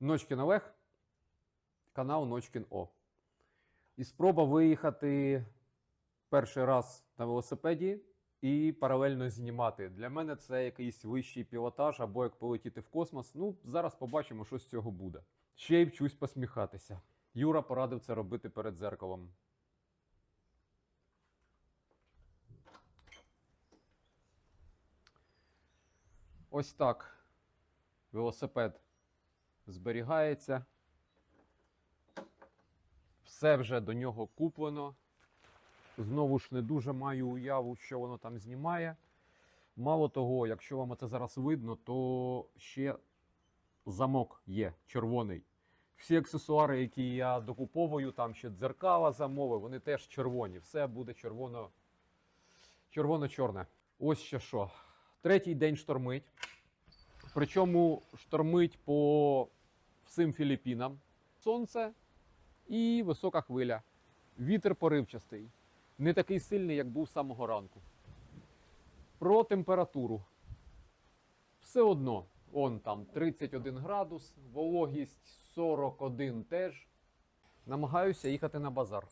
Ночкін Олег, канал Ночкін О. І спроба виїхати перший раз на велосипеді і паралельно знімати. Для мене це якийсь вищий пілотаж або як полетіти в космос. Ну, зараз побачимо, що з цього буде. Ще й вчусь посміхатися. Юра порадив це робити перед зеркалом. Ось так. Велосипед зберігається. Все вже до нього куплено. Знову ж не дуже маю уяву, що воно там знімає. Мало того, якщо вам це зараз видно, то ще замок є червоний. Всі аксесуари, які я докуповую, там ще дзеркала замовив, вони теж червоні. Все буде червоно, червоно-чорне. Ось ще що. Третій день штормить. Причому штормить по всім Філіппінам. Сонце і висока хвиля. Вітер поривчастий. Не такий сильний, як був з самого ранку. Про температуру. Все одно, он там 31 градус, вологість 41 теж. Намагаюся їхати на базар.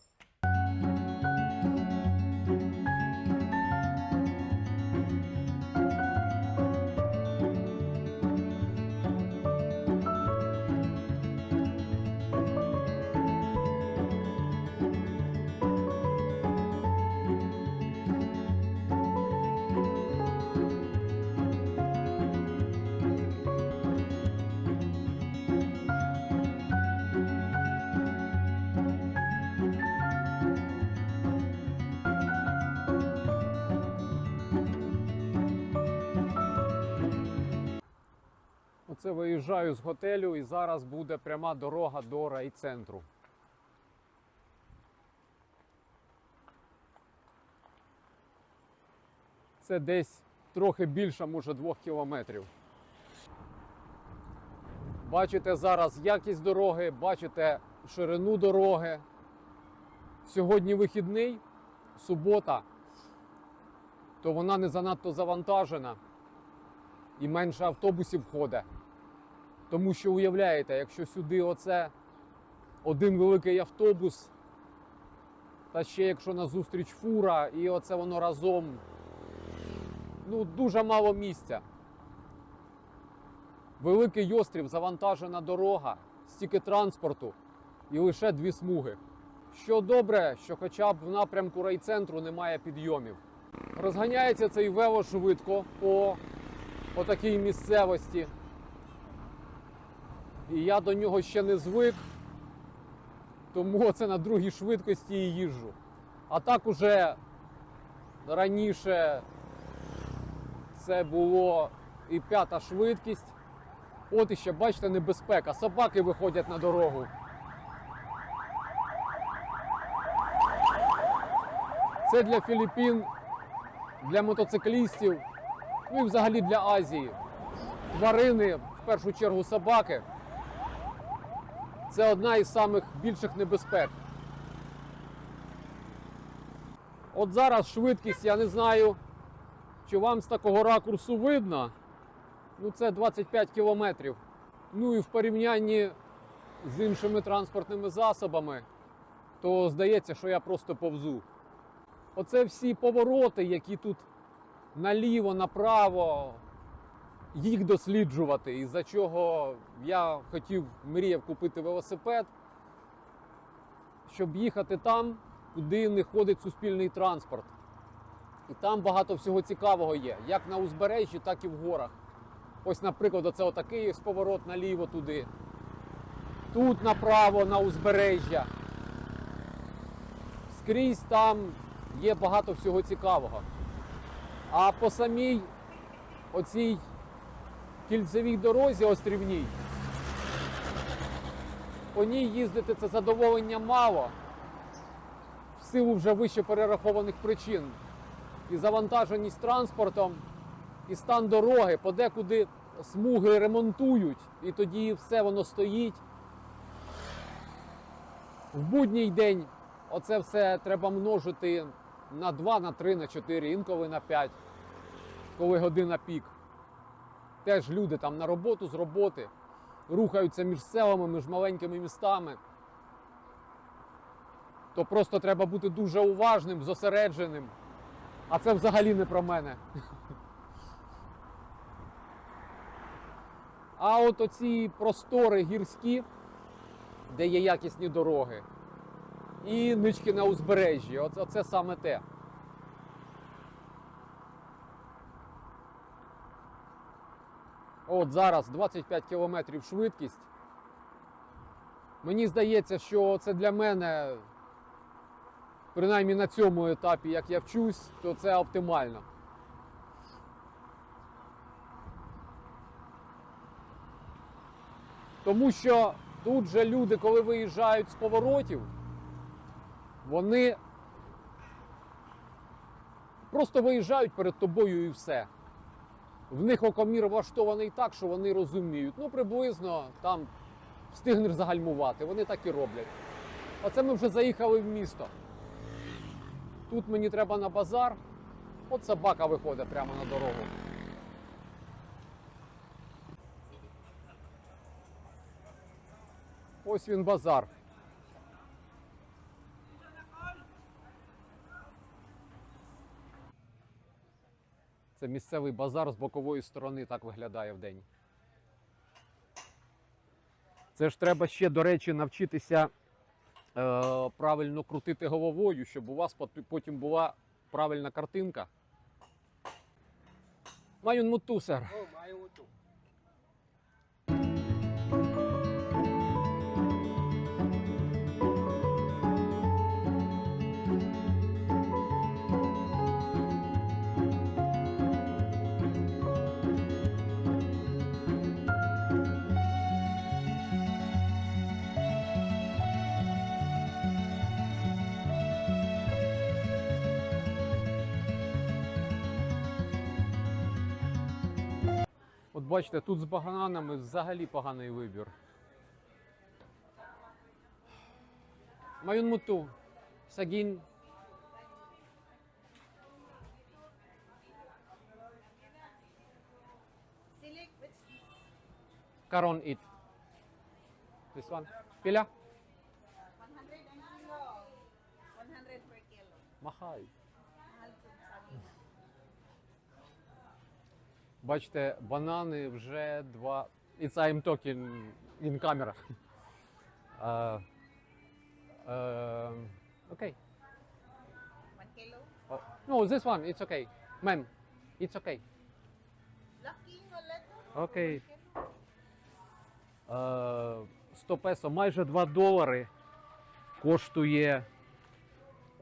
Оце виїжджаю з готелю і зараз буде пряма дорога до райцентру. Це десь трохи більше, може, двох кілометрів. Бачите зараз якість дороги, бачите ширину дороги. Сьогодні вихідний, субота, то вона не занадто завантажена і менше автобусів ходить. Тому що уявляєте, якщо сюди оце один великий автобус, та ще якщо назустріч фура, і оце воно разом, ну дуже мало місця. Великий острів, завантажена дорога, стільки транспорту і лише дві смуги. Що добре, що хоча б в напрямку райцентру немає підйомів. Розганяється цей вело швидко по отакій місцевості. І я до нього ще не звик, тому це на другій швидкості і їжджу. А так уже раніше це було і п'ята швидкість. От іще, бачите, небезпека. Собаки виходять на дорогу. Це для Філіппін, для мотоциклістів, ну і взагалі для Азії. Тварини, в першу чергу собаки. Це одна із самих більших небезпек. От зараз швидкість, я не знаю, чи вам з такого ракурсу видно. Ну, це 25 кілометрів. Ну і в порівнянні з іншими транспортними засобами, то здається, що я просто повзу. Оце всі повороти, які тут наліво, направо, їх досліджувати, із-за чого я хотів мріяв купити велосипед, щоб їхати там, куди не ходить суспільний транспорт. І там багато всього цікавого є, як на узбережжі, так і в горах. Ось, наприклад, оце отакий поворот наліво туди. Тут направо на узбережжя. Скрізь там є багато всього цікавого. А по самій оцій кільцевій дорозі острівній, по ній їздити це задоволення мало, в силу вже вище перерахованих причин. І завантаженість транспортом, і стан дороги, подекуди смуги ремонтують, і тоді все воно стоїть. В будній день оце все треба множити на 2, на 3, на 4, інколи на 5, коли година пік. Теж люди там на роботу з роботи. рухаються між селами, між маленькими містами, то просто треба бути дуже уважним, зосередженим. А це взагалі не про мене. А от оці простори гірські, де є якісні дороги, і нички на узбережжі. Оце, саме те. От зараз 25 км швидкість. Мені здається, що це для мене, принаймні на цьому етапі, як я вчусь, то це оптимально. Тому що тут же люди, коли виїжджають з поворотів, вони просто виїжджають перед тобою і все. В них окомір влаштований так, що вони розуміють. Ну, приблизно там встигнеш загальмувати. Вони так і роблять. Оце ми вже заїхали в місто. Тут мені треба на базар. От собака виходить прямо на дорогу. Ось він базар. Це місцевий базар з бокової сторони так виглядає в день. Це ж треба ще, до речі, навчитися е, правильно крутити головою, щоб у вас потім була правильна картинка. Маюн мутусер. Бачите, тут з бананами взагалі поганий вибір. Муту. Сагін. Карон ит. This one. Піля? 100 ang kilo. 100 per kilo. Махай. Бачите, банани вже два. It's I'm talking in camera. Uh, uh, okay. 1 kilo. Oh, no, this one, it's okay. Ma'am, it's okay. Leto. Окей. Е, 100 песо, майже 2 долари коштує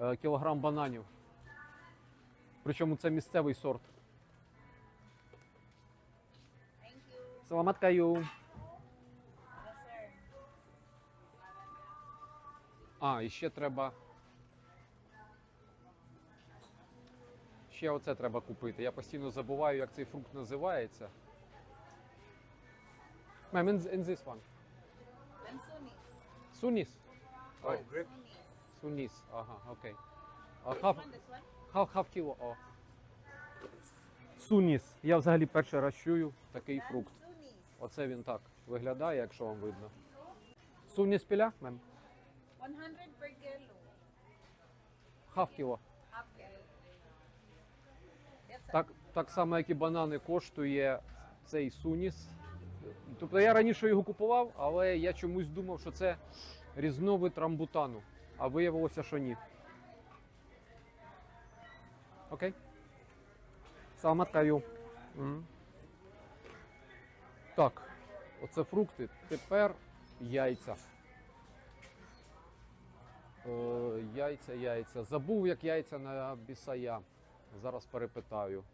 е, кілограм бананів. Причому це місцевий сорт. Yes, sir. А, і ще треба. Ще оце треба купити. Я постійно забуваю, як цей фрукт називається. Мем, in, in this one. Oh, grip. Sunis. Суніс. Ага, окей. А, This half, one, this one. half, half kilo. О. Суніс. Я взагалі перший раз чую такий фрукт. Оце він так виглядає, якщо вам видно. Суніс піля, мем? 100 per kilo. Half kilo. Half kilo. That's Так, так само, як і банани, коштує цей суніс. Тобто я раніше його купував, але я чомусь думав, що це різновид рамбутану. А виявилося, що ні. Окей. Саламат каю. Мгм. Так, оце фрукти. Тепер яйця. Е, яйця, яйця. Забув, як яйця на бісая. Зараз перепитаю.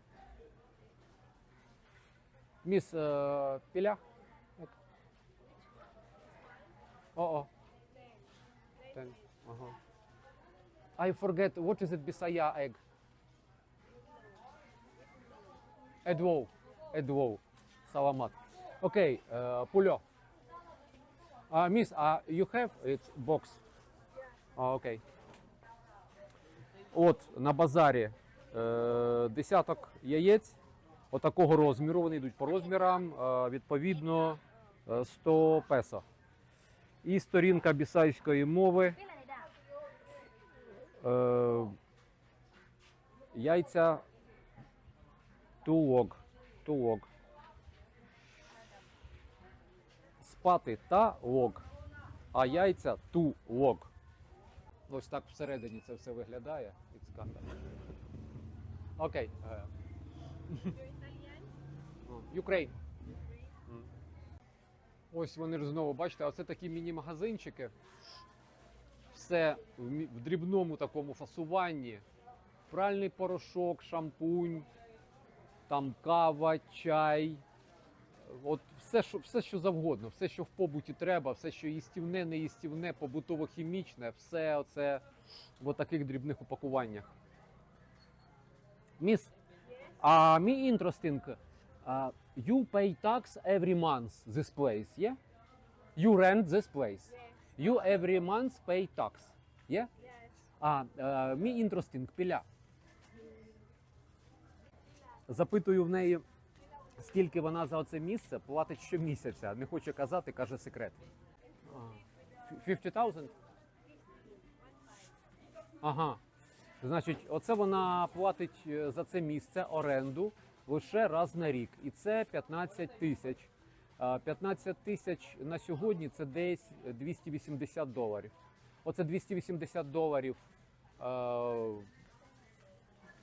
Міс е, Піля? О-о. Ага. I forget, what is it Bisaya egg? Едвоу. Едвоу. Саламат. Окей, е, пульо. А, міс, а you have it's box? А, окей. От на базарі е, десяток яєць отакого розміру. Вони йдуть по розмірам. Е, відповідно, Е, 100 песо. І сторінка бісайської мови. Е, яйця тулок. Тулок. Спати та лог. А яйця ту лог. Ось так всередині це все виглядає. Kind of- Окей. е. Ukraine. Ось вони ж знову, бачите, оце такі міні-магазинчики. Все в дрібному такому фасуванні. Пральний порошок, шампунь, там кава, чай. От все, що, все, що завгодно, все, що в побуті треба, все, що їстівне, неїстівне, побутово-хімічне, все оце в таких дрібних упакуваннях. Міс, а interesting, uh, you pay tax every month this place, yeah? You rent this place. You every month pay tax, yeah? А, uh, me interesting, піля. Запитую в неї, скільки вона за оце місце платить щомісяця. Не хоче казати, каже секрет. А, 50,000? Ага. Значить, оце вона платить е, за це місце оренду лише раз на рік. І це 15 тисяч. А, 15 тисяч на сьогодні це десь 280 доларів. Оце 280 доларів е,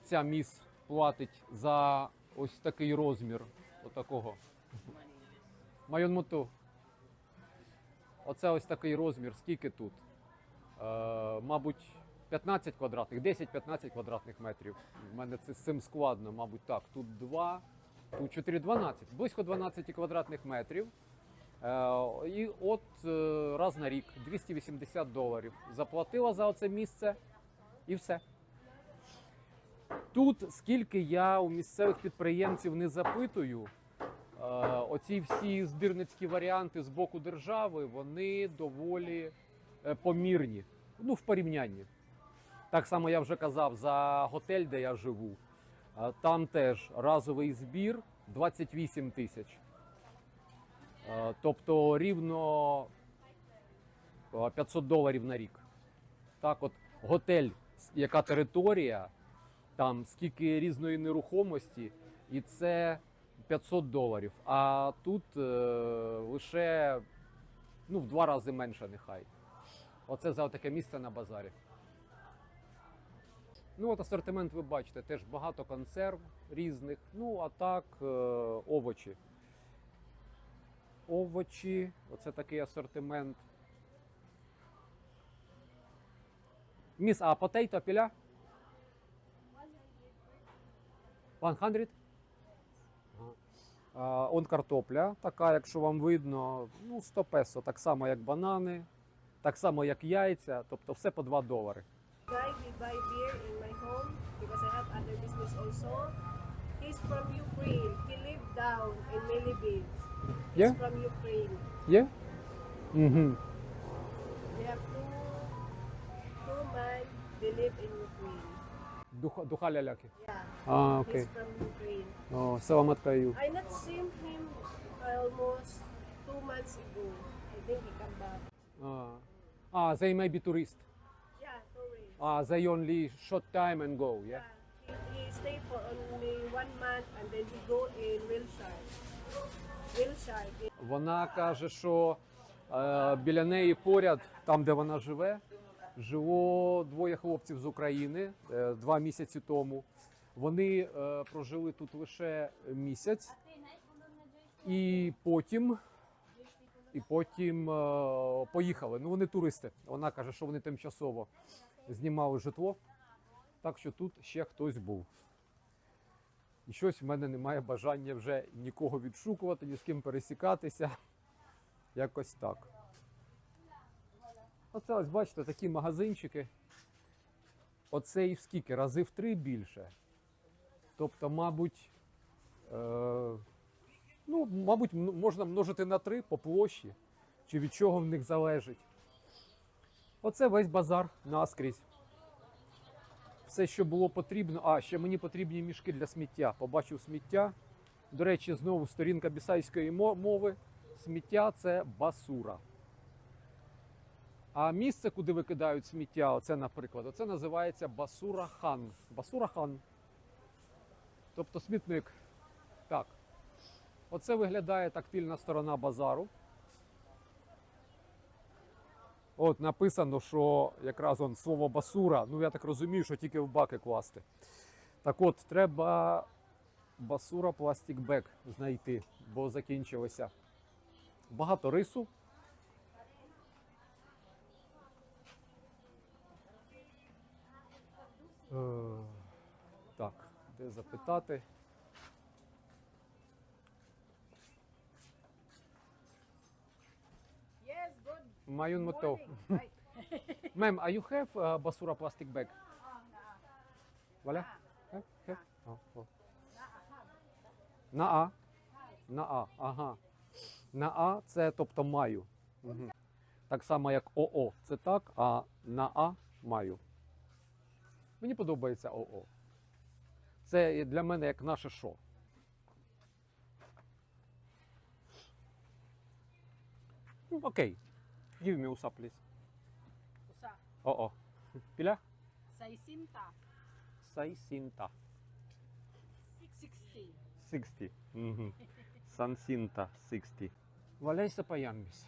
ця міс платить за ось такий розмір. Отакого. Майон моту. Оце ось такий розмір. Скільки тут? Е, мабуть, 15 квадратних, 10-15 квадратних метрів. У мене це з цим складно, мабуть, так. Тут 2, тут 4, 12, близько 12 квадратних метрів. Е, і от е, раз на рік 280 доларів. Заплатила за оце місце і все. Тут, скільки я у місцевих підприємців не запитую, оці всі здирницькі варіанти з боку держави, вони доволі е, помірні. Ну, в порівнянні. Так само я вже казав за готель, де я живу. Е, Там теж разовий збір 28 тисяч. Е, Тобто рівно е, 500 доларів на рік. Так, от готель, яка територія, там скільки різної нерухомості, і це 500 доларів. А тут е, лише ну, в два рази менше нехай. Оце за таке місце на базарі. Ну, от асортимент ви бачите, теж багато консерв різних. Ну, а так, е, овочі. Овочі, оце такий асортимент. Міс, а потейто піля? 100? Он картопля, така, якщо вам видно, ну 100 песо, так само як банани, так само як яйця, тобто все по 2 долари. guy we buy beer in my home because I have other business also. He's from Ukraine. He lived down in Milibid. He's Yeah? from Ukraine. Є? Угу. They have two two men. They live in Ukraine. Духа, духа ляляки. Yeah. А, окей. He's from Ukraine. О, Саламаткаю. I not seen him almost two months ago. I think he come back. А, а, they may be tourist. Yeah, tourist. А, they only short time and go, yeah? Yeah. He, he stayed for only one month and then he go in Wilshire. Wilshire. Вона каже, що е, біля неї поряд, там де вона живе, жило двоє хлопців з України е, два місяці тому. Вони е, прожили тут лише місяць, і потім, і потім е, поїхали. Ну вони туристи. Вона каже, що вони тимчасово знімали житло, так що тут ще хтось був. І щось в мене немає бажання вже нікого відшукувати, ні з ким пересікатися. Якось так. Оце ось бачите, такі магазинчики. Оце і в скільки? Рази в три більше. Тобто, мабуть, е, ну, мабуть, можна множити на три по площі, чи від чого в них залежить. Оце весь базар наскрізь. Все, що було потрібно. А, ще мені потрібні мішки для сміття. Побачив сміття. До речі, знову сторінка бісайської мови. сміття це басура. А місце, куди викидають сміття, оце, наприклад, оце називається басура-хан. Басура-хан. Тобто смітник. Так. Оце виглядає тактильна сторона базару. От написано, що якраз он слово басура, ну я так розумію, що тільки в баки класти. Так от, треба басура пластик бек знайти, бо закінчилося. Багато рису. Так, де запитати? Yes, good. Майон мото. Мем, are you have uh, basura plastic bag? Валя? Have? Have? Oh, oh. На А. На А, ага. На А це тобто маю. Мгм. Так само, як ОО. Це так, а на А маю. Мені подобається ОО. Це для мене як наше шо. Ну, Окей. Give me usa, please. Usa. ОО. Піля? Saisinta. Сайсінта. 60. 60. Угу. Сансінта 60. Валяй Сапаян. міс.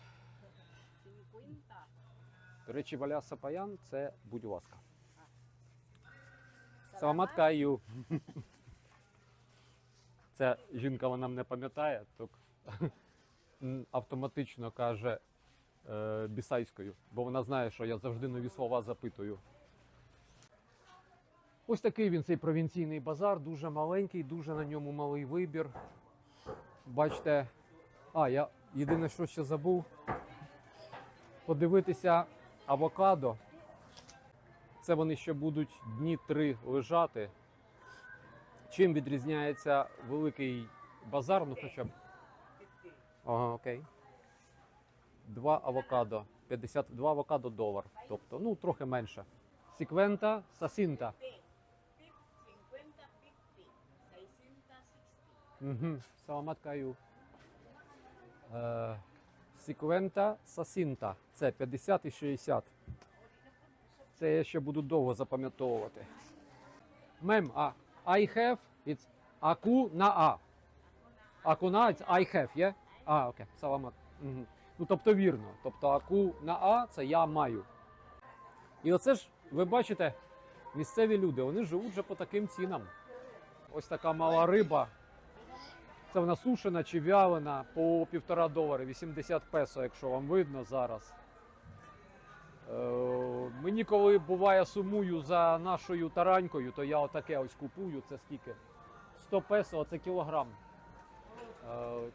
50. До речі, Валя Сапаян це будь ласка. Саламат Каю. Ця жінка вона мене пам'ятає, так автоматично каже е, бісайською, бо вона знає, що я завжди нові слова запитую. Ось такий він цей провінційний базар, дуже маленький, дуже на ньому малий вибір. Бачите, а, я єдине, що ще забув, подивитися авокадо. Це вони ще будуть дні три лежати. Чим відрізняється великий базар, ну хоча б. Ага, окей. Два авокадо. 52 авокадо долар. Тобто, ну, трохи менше. Сіквента, сасінта. 50, 50. Saisinta, 60. Угу. Саламат каю. Е, Сіквента сасінта. Це 50 і 60. Це я ще буду довго запам'ятовувати. Мем, а I have it's аку на А. Аку на it's I have, є? А, окей, саламат. Ну, тобто вірно. Тобто аку на А це я маю. І оце ж, ви бачите, місцеві люди, вони живуть вже по таким цінам. Ось така мала риба. Це вона сушена чи вялена по півтора долари, 80 песо, якщо вам видно зараз. Е, мені коли буває сумую за нашою таранькою, то я отаке ось купую. Це скільки? 100 песо, це кілограм. Е,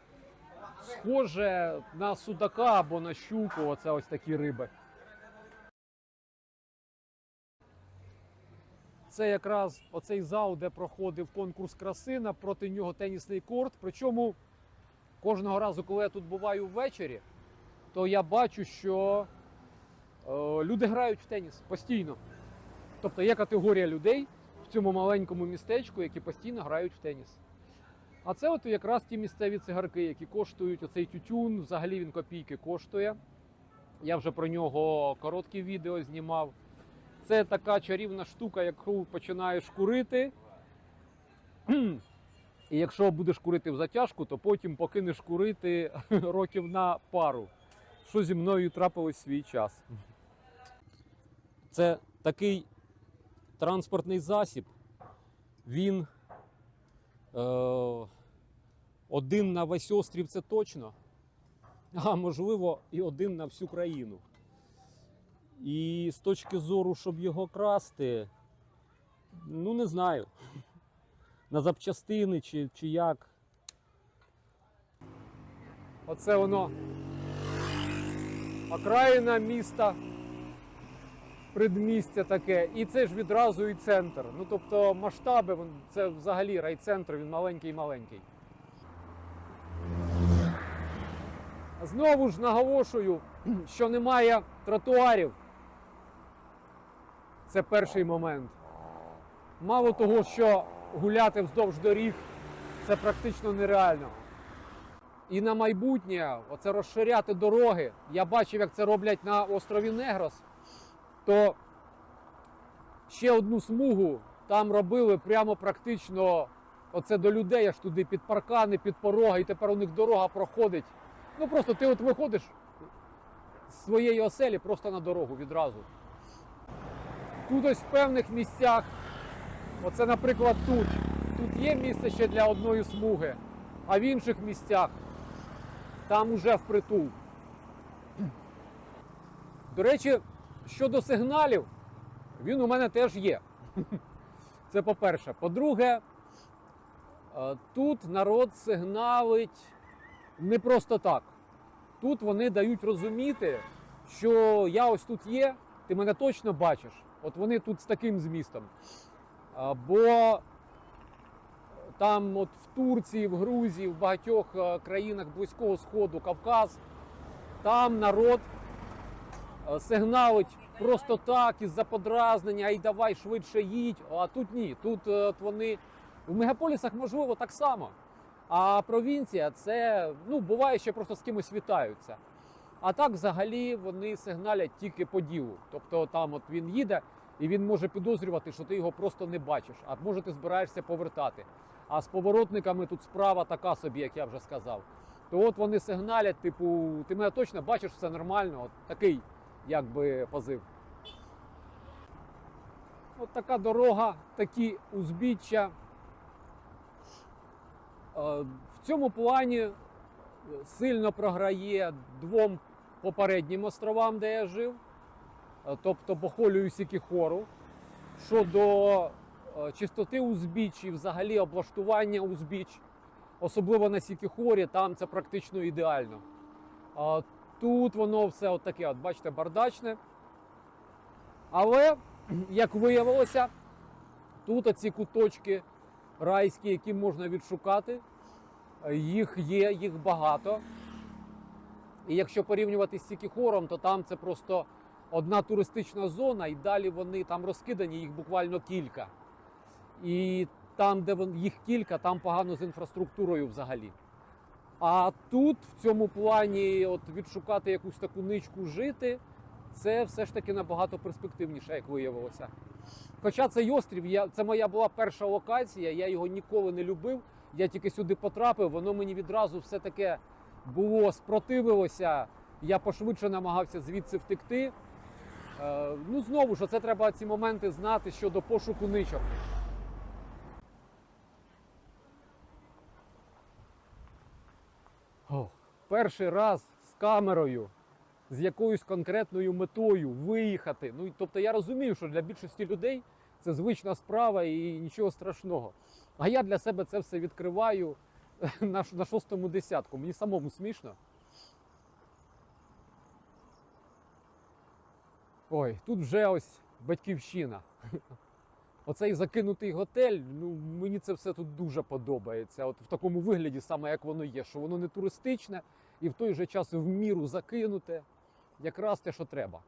схоже на судака або на щуку, оце ось такі риби. Це якраз оцей зал, де проходив конкурс краси, напроти нього тенісний корт. Причому кожного разу, коли я тут буваю ввечері, то я бачу, що люди грають в теніс постійно. Тобто є категорія людей в цьому маленькому містечку, які постійно грають в теніс. А це от якраз ті місцеві цигарки, які коштують оцей тютюн, взагалі він копійки коштує. Я вже про нього короткі відео знімав. Це така чарівна штука, яку починаєш курити. І якщо будеш курити в затяжку, то потім покинеш курити років на пару. Що зі мною трапилось свій час. Це такий транспортний засіб. Він е, один на весь острів це точно, а можливо і один на всю країну. І з точки зору, щоб його красти, ну не знаю. На запчастини чи, чи як. Оце воно окраїна міста, предмістя таке. І це ж відразу і центр. Ну тобто масштаби, це взагалі райцентр, він маленький-маленький. Знову ж наголошую, що немає тротуарів. Це перший момент. Мало того, що гуляти вздовж доріг це практично нереально. і на майбутнє оце розширяти дороги. Я бачив, як це роблять на острові Негрос. То ще одну смугу там робили прямо практично оце до людей, аж туди під паркани, під пороги, і тепер у них дорога проходить. Ну просто ти от виходиш з своєї оселі просто на дорогу відразу. Тут ось в певних місцях, оце, наприклад, тут. Тут є місце ще для одної смуги, а в інших місцях там уже впритул. До речі, щодо сигналів, він у мене теж є. Це по-перше. По-друге, е, тут народ сигналить не просто так. Тут вони дають розуміти, що я ось тут є, ти мене точно бачиш. От вони тут з таким змістом. Бо там, от в Турції, в Грузії, в багатьох е, країнах Близького Сходу, Кавказ, там народ сигналить просто так, із-за подразнення, і давай швидше їдь. А тут ні. Тут е, от вони в мегаполісах можливо так само. А провінція це ну буває, що просто з кимось вітаються. А так, взагалі, вони сигналять тільки по ділу. Тобто, там от він їде, і він може підозрювати, що ти його просто не бачиш. А може ти збираєшся повертати. А з поворотниками тут справа така собі, як я вже сказав. То от вони сигналять, типу, ти мене точно бачиш, все нормально. От такий, якби позив. От така дорога, такі узбіччя. Е, В цьому плані сильно програє двом попереднім островам, де я жив, е, тобто Бохолю і Сікіхору. Щодо е, чистоти узбіч і взагалі облаштування узбіч, особливо на Сікіхорі, там це практично ідеально. Тут воно все от таке, от бачите, бардачне. Але, як виявилося, тут оці куточки райські, які можна відшукати. Їх є, їх багато. І якщо порівнювати з Сікіхором, то там це просто одна туристична зона, і далі вони там розкидані, їх буквально кілька. І там, де їх кілька, там погано з інфраструктурою взагалі. А тут в цьому плані от відшукати якусь таку ничку жити, це все ж таки набагато перспективніше, як виявилося. Хоча цей острів, я, це моя була перша локація, я його ніколи не любив. Я тільки сюди потрапив, воно мені відразу все таке було, спротивилося. Я пошвидше намагався звідси втекти. Е, ну, знову ж, це треба ці моменти знати щодо пошуку ничок. Перший раз з камерою, з якоюсь конкретною метою виїхати. Ну, тобто я розумію, що для більшості людей це звична справа і нічого страшного. А я для себе це все відкриваю на, на шостому десятку. Мені самому смішно. Ой, тут вже ось батьківщина. Оцей закинутий готель, ну мені це все тут дуже подобається. От в такому вигляді, саме як воно є, що воно не туристичне і в той же час в міру закинуте. Якраз те, що треба.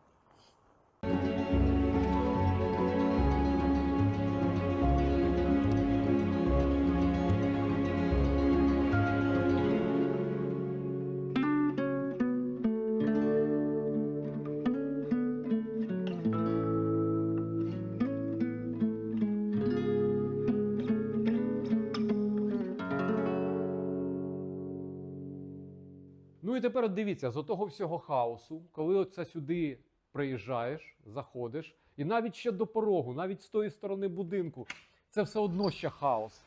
Ну і тепер от дивіться, з того всього хаосу, коли оце сюди приїжджаєш, заходиш, і навіть ще до порогу, навіть з тої сторони будинку, це все одно ще хаос.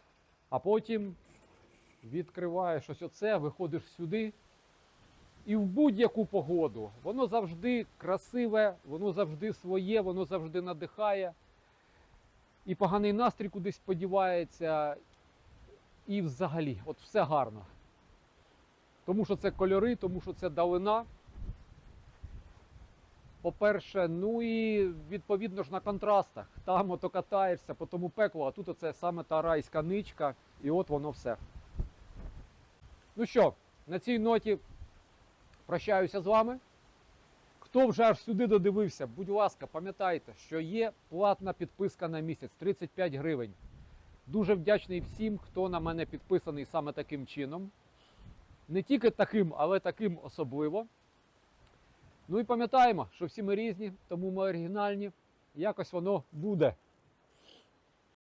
А потім відкриваєш ось оце, виходиш сюди. І в будь-яку погоду воно завжди красиве, воно завжди своє, воно завжди надихає. І поганий настрій кудись подівається. І взагалі, от все гарно. Тому що це кольори, тому що це далина. По-перше, ну і відповідно ж на контрастах. Там ото катаєшся по тому пеклу, а тут оце саме та райська ничка, і от воно все. Ну що, на цій ноті прощаюся з вами. Хто вже аж сюди додивився, будь ласка, пам'ятайте, що є платна підписка на місяць 35 гривень. Дуже вдячний всім, хто на мене підписаний саме таким чином. Не тільки таким, але таким особливо. Ну і пам'ятаємо, що всі ми різні, тому ми оригінальні. Якось воно буде.